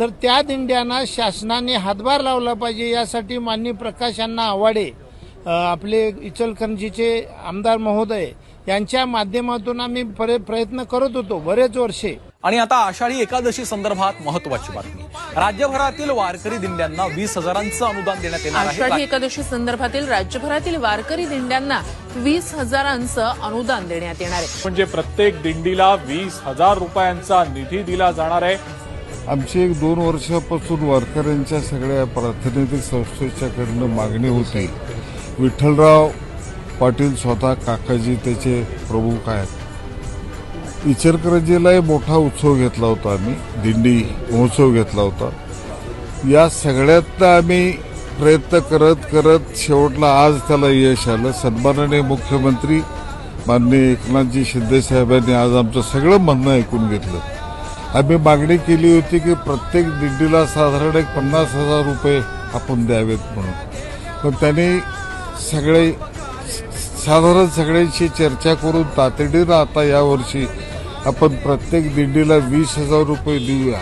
तर त्या दिंड्यांना शासनाने हातभार लावला पाहिजे यासाठी माननीय प्रकाश अण्णा आवाडे आपले इचलकरंजीचे आमदार महोदय यांच्या माध्यमातून आम्ही प्र- प्रयत्न करत होतो बरेच वर्षे. आणि आता आषाढी एकादशी संदर्भात महत्वाची बातमी. राज्यभरातील वारकरी दिंड्यांना वीस हजारांचं अनुदान देण्यात येणार आषाढी एकादशी संदर्भातील राज्यभरातील वारकरी दिंड्यांना वीस हजारांचं अनुदान देण्यात येणार आहे. म्हणजे प्रत्येक दिंडीला वीस हजार रुपयांचा निधी दिला जाणार आहे. आमची एक दोन वर्षापासून वारकऱ्यांच्या सगळ्या प्रातिनिधिक संस्थेच्याकडनं मागणी होती. विठ्ठलराव पाटील स्वतः काकाजी त्याचे प्रमुख आहेत. इचलकरंजीलाही मोठा उत्सव घेतला होता आम्ही दिंडी महोत्सव घेतला होता. या सगळ्यात आम्ही प्रयत्न करत करत शेवटला आज त्याला यश आलं. सन्माननीय मुख्यमंत्री माननीय एकनाथजी शिंदेसाहेबांनी आज आमचं सगळं म्हणणं ऐकून घेतलं. आम्ही मागणी केली होती की प्रत्येक दिंडीला साधारण एक पन्नास हजार रुपये आपण द्यावेत म्हणून. पण त्यांनी सगळे साधारण सगळ्यांशी चर्चा करून तातडीनं आता यावर्षी आपण प्रत्येक दिंडीला वीस हजार रुपये देऊया.